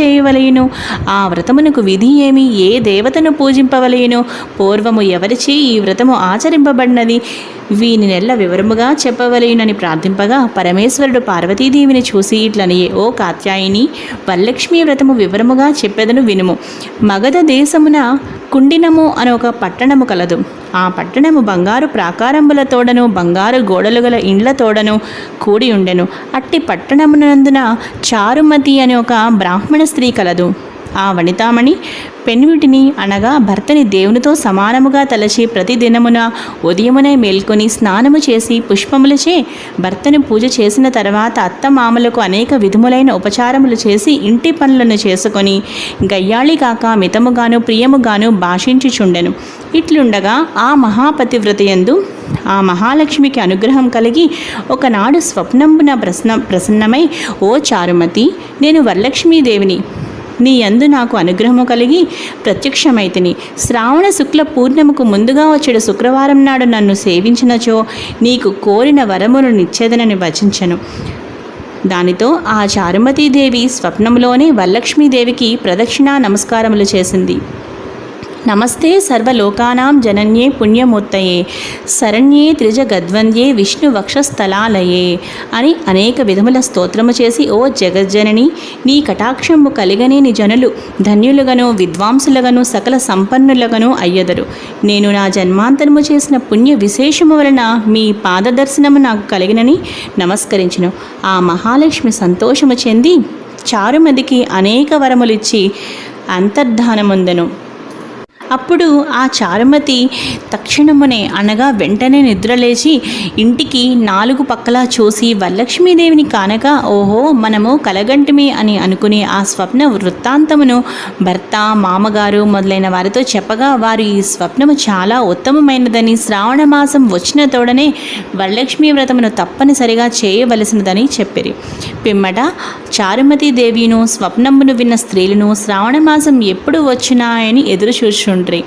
చేయవలయును. ఆ వ్రతమునకు విధి ఏమి? ఏ దేవతను పూజింపవలయును? పూర్వము ఎవరిచే ఈ వ్రతము ఆచరింపబడినది? వీని నెల వివరముగా చెప్పవలయునని ప్రార్థింపగా పరమేశ్వరుడు పార్వతీదేవిని చూసి ఇట్లని ఓ కాత్యాయిని వరలక్ష్మీ వ్రతము వివరముగా చెప్పెదను వినుము. మగధ దేశమున కుండినము అని ఒక పట్టణము కలదు. ఆ పట్టణము బంగారు ప్రాకారంబులతోడను బంగారు గోడలు గల ఇండ్లతోడను కూడి ఉండెను. అట్టి పట్టణమునందున చారుమతి అనే ఒక బ్రాహ్మణ స్త్రీ కలదు. ఆ వనితామణి పెన్విటిని అనగా భర్తని దేవునితో సమానముగా తలచి ప్రతిదినమున ఉదయమునే మేల్కొని స్నానము చేసి పుష్పములచే భర్తను పూజ చేసిన తర్వాత అత్తమామలకు అనేక విధములైన ఉపచారములు చేసి ఇంటి పనులను చేసుకొని గయ్యాళి కాక మితముగాను ప్రియముగాను భాషించుచుండెను. ఇట్లుండగా ఆ మహాపతివ్రతయందు ఆ మహాలక్ష్మికి అనుగ్రహం కలిగి ఒకనాడు స్వప్నంబున ప్రసన్న ప్రసన్నమై ఓ చారుమతి నేను వరలక్ష్మీదేవిని నీ యందు నాకు అనుగ్రహము కలిగి ప్రత్యక్షమైతిని. శ్రావణ శుక్ల పూర్ణముకు ముందుగా వచ్చేడు శుక్రవారం నాడు నన్ను సేవించినచో నీకు కోరిన వరమును నిచ్చేదనని వచించను. దానితో ఆ చారుమతీదేవి స్వప్నంలోనే వరలక్ష్మీదేవికి ప్రదక్షిణా నమస్కారములు చేసింది. నమస్తే సర్వలోకానాం జనన్యే పుణ్యమూర్తయే శరణ్యే త్రిజ గద్వంద్యే విష్ణు వక్షస్థలాలయే అని అనేక విధముల స్తోత్రము చేసి ఓ జగజ్జనని నీ కటాక్షము కలిగనేని జనులు ధన్యులుగను విద్వాంసులగను సకల సంపన్నులుగను అయ్యదరు. నేను నా జన్మాంతరము చేసిన పుణ్య విశేషము వలన మీ పాదదర్శనము నాకు కలిగినని నమస్కరించను. ఆ మహాలక్ష్మి సంతోషము చెంది చారుమదికి అనేక వరములిచ్చి అంతర్ధానముందను. అప్పుడు ఆ చారుమతి తక్షణమునే అనగా వెంటనే నిద్రలేచి ఇంటికి నాలుగు పక్కలా చూసి వరలక్ష్మీదేవిని కానక ఓహో మనము కలగంటిమి అని అనుకుని ఆ స్వప్న వృత్తాంతమును భర్త మామగారు మొదలైన వారితో చెప్పగా వారు ఈ స్వప్నము చాలా ఉత్తమమైనదని శ్రావణ మాసం వచ్చిన తోడనే వరలక్ష్మీ వ్రతమును తప్పనిసరిగా చేయవలసినదని చెప్పిరి. పిమ్మట చారుమతి దేవిను స్వప్నమును విన్న స్త్రీలను శ్రావణ మాసం ఎప్పుడు వచ్చినాయని ఎదురు చూచుండ్రి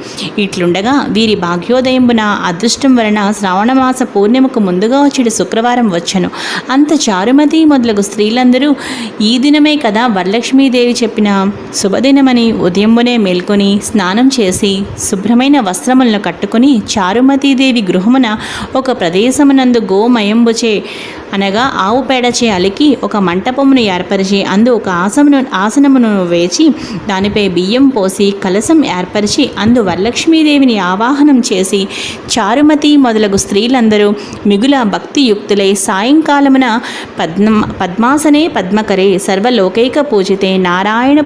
ఇట్లుండగా వీరి భాగ్యోదయంబున అదృష్టం వలన శ్రావణమాస పూర్ణిమకు ముందుగా వచ్చేటి శుక్రవారం వచ్చను. అంత చారుమతి మొదలగు స్త్రీలందరూ ఈ దినమే కదా వరలక్ష్మీదేవి చెప్పిన శుభదినమని ఉదయంబునే మేల్కొని స్నానం చేసి శుభ్రమైన వస్త్రములను కట్టుకొని చారుమతీదేవి గృహమున ఒక ప్రదేశమునందు గోమయంబుచే అనగా ఆవు పేడచే అలికి ఒక మంటపమును ఏర్పరిచి అందు ఒక ఆసమును ఆసనమును వేచి దానిపై బియ్యం పోసి కలసం ఏర్పరిచి అందు వరలక్ష్మీదేవిని ఆవాహనం చేసి చారుమతి మొదలగు స్త్రీలందరూ మిగుల భక్తియుక్తులై సాయంకాలమున పద్మ పద్మాసనే పద్మకరే సర్వలోకైక పూజితే నారాయణ